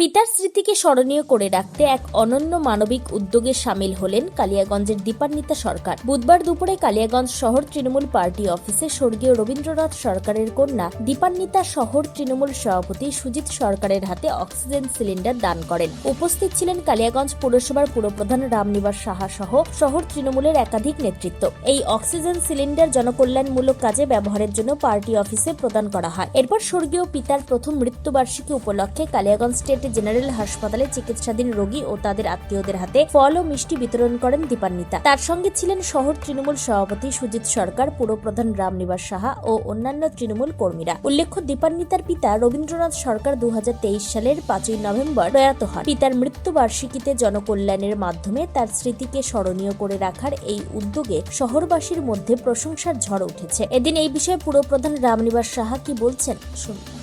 পিতার স্মৃতিকে স্মরণীয় করে রাখতে এক অনন্য মানবিক উদ্যোগে সামিল হলেন কালিয়াগঞ্জের দীপান্বিতা সরকার। বুধবার দুপুরে কালিয়াগঞ্জ শহর তৃণমূল পার্টি অফিসে স্বর্গীয় রবীন্দ্রনাথ সরকারের কন্যা দীপান্বিতা শহর তৃণমূল সভাপতি সুজিত সরকারের হাতে অক্সিজেন সিলিন্ডার দান করেন। উপস্থিত ছিলেন কালিয়াগঞ্জ পুরসভার পুরপ্রধান রামনিবাস সাহা সহ শহর তৃণমূলের একাধিক নেতৃত্ব। এই অক্সিজেন সিলিন্ডার জনকল্যাণমূলক কাজে ব্যবহারের জন্য পার্টি অফিসে প্রদান করা হয়। এরপর স্বর্গীয় পিতার প্রথম মৃত্যুবার্ষিকী উপলক্ষে কালিয়াগঞ্জ স্টেট জেনারেল হাসপাতালে চিকিৎসাধীন রোগী ও তাদের আত্মীয়দের হাতে ফল ও মিষ্টি বিতরণ করেন দীপান্বিতা। তার সঙ্গে ছিলেন শহর তৃণমূল সভাপতি সুজিত সরকার পুরপ্রধান রামনিবাস সাহা ও অন্যান্য তৃণমূল কর্মীরা। উল্লেখ্য, দীপান্বিতার পিতা রবীন্দ্রনাথ সরকার দু হাজার তেইশ সালের পাঁচই নভেম্বর প্রয়াত হন। পিতার মৃত্যুবার্ষিকীতে জনকল্যাণের মাধ্যমে তার স্মৃতিকে স্মরণীয় করে রাখার এই উদ্যোগে শহরবাসীর মধ্যে প্রশংসার ঝড় উঠেছে। এদিন এই বিষয়ে পুরপ্রধান রামনিবাস সাহা কি বলছেন, শুনুন।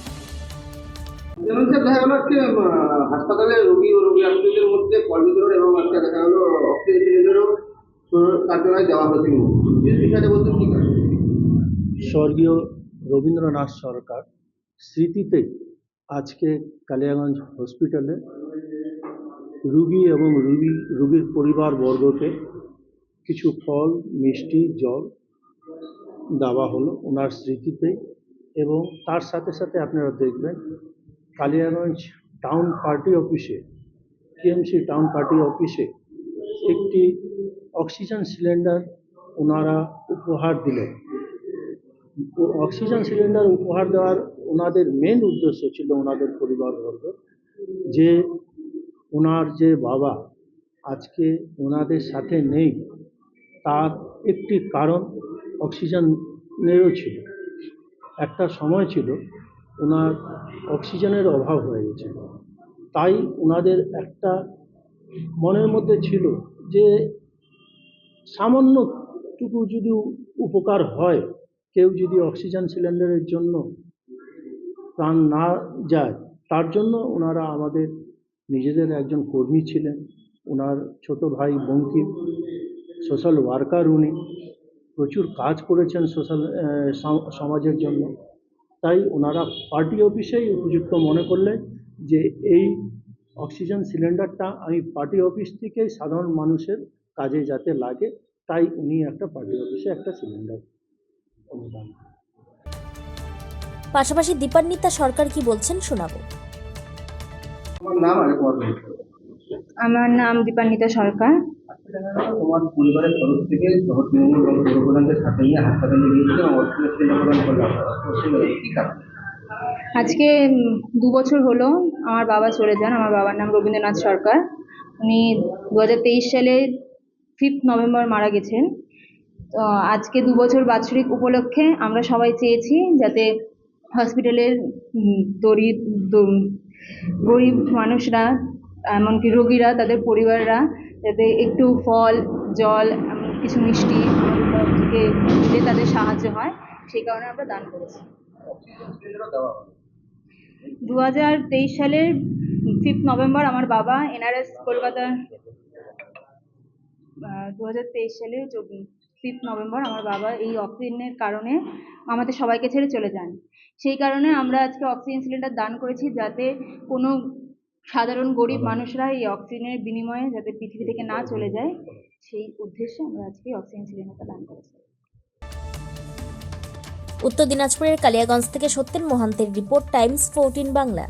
দেখা আজকে হাসপাতালে রোগী ও রোগী আত্মীয়দের মধ্যে এবং একটা দেখা গেলো কার্যালয়ে দেওয়া হয়েছে। বলতে কি স্বর্গীয় রবীন্দ্রনাথ সরকার স্মৃতিতে আজকে কালিয়াগঞ্জ হসপিটালে রুগী এবং রুগী, রুগীর পরিবারবর্গকে কিছু ফল, মিষ্টি, জল দেওয়া হলো ওনার স্মৃতিতে এবং তার সাথে সাথে আপনারা দেখবেন কালিয়াগঞ্জ টাউন পার্টি অফিসে, টিএমসি টাউন পার্টি অফিসে একটি অক্সিজেন সিলিন্ডার ওনারা উপহার দিলেন। অক্সিজেন সিলিন্ডার উপহার দেওয়ার ওনাদের মেন উদ্দেশ্য ছিল ওনাদের পরিবারবর্গ যে ওনার যে বাবা আজকে ওনাদের সাথে নেই, তার একটি কারণ অক্সিজেনেরও ছিল। একটা সময় ছিল ওনার অক্সিজেনের অভাব হয়ে গেছিল তাই ওনাদের একটা মনের মধ্যে ছিল যে সামান্যটুকু যদি উপকার হয়, কেউ যদি অক্সিজেন সিলিন্ডারের জন্য প্রাণ না যায়, তার জন্য ওনারা আমাদের নিজেদের একজন কর্মী ছিলেন। ওনার ছোট ভাই বঙ্কিম সোশ্যাল ওয়ার্কার উনি। প্রচুর কাজ করেছেন সোশ্যাল সমাজের জন্য। তাই ওনারা পার্টি অফিসেই উপযুক্ত মনে করলেন যে এই অক্সিজেন সিলিন্ডারটা আমি পার্টি অফিস থেকেই সাধারণ মানুষের কাজে যাতে লাগে তাই উনি একটা পার্টি অফিসে একটা সিলিন্ডার অনুদান পাশাপাশি দীপান্বিতা সরকার কি বলছেন শোনাবো। তোমার নাম আগে তোমার আমার নাম দীপান্বিতা সরকার। তোমার পরিবারের তরফ থেকে হাসপাতালে করলাম কারণ? আজকে দু বছর হলো আমার বাবা চলে যান। আমার বাবার নাম রবীন্দ্রনাথ সরকার। উনি দু হাজার তেইশ সালে ফিফথ নভেম্বর মারা গেছেন। তো আজকে দু বছর বাৎসরিক উপলক্ষে আমরা সবাই চেয়েছি যাতে হসপিটালের উম, দরিদ্র গরিব মানুষরা এমনকি রোগীরা তাদের পরিবাররা যাতে একটু ফল জল কিছু মিষ্টি থেকে দিলে তাদের সাহায্য হয়, সেই কারণে আমরা দান করেছি। দু হাজার তেইশ সালের ফিফথ নভেম্বর আমার বাবা এনআরএস কলকাতার দু হাজার তেইশ সালে ফিফথ নভেম্বর আমার বাবা এই অক্সিজেনের কারণে আমাদের সবাইকে ছেড়ে চলে যান। সেই কারণে আমরা আজকে অক্সিজেন সিলিন্ডার দান করেছি যাতে কোনো সাধারণ গরিব মানুষরা এই অক্সিজেনের বিনিময়ে যাতে পৃথিবী থেকে না চলে যায় সেই উদ্দেশ্যে আমরা আজকে অক্সিজেন সিলিন্ডারটা দান করেছি। উত্তর দিনাজপুরের কালিয়াগঞ্জ থেকে সত্যেন মোহান্তের রিপোর্ট টাইমস ফোরটিন বাংলা।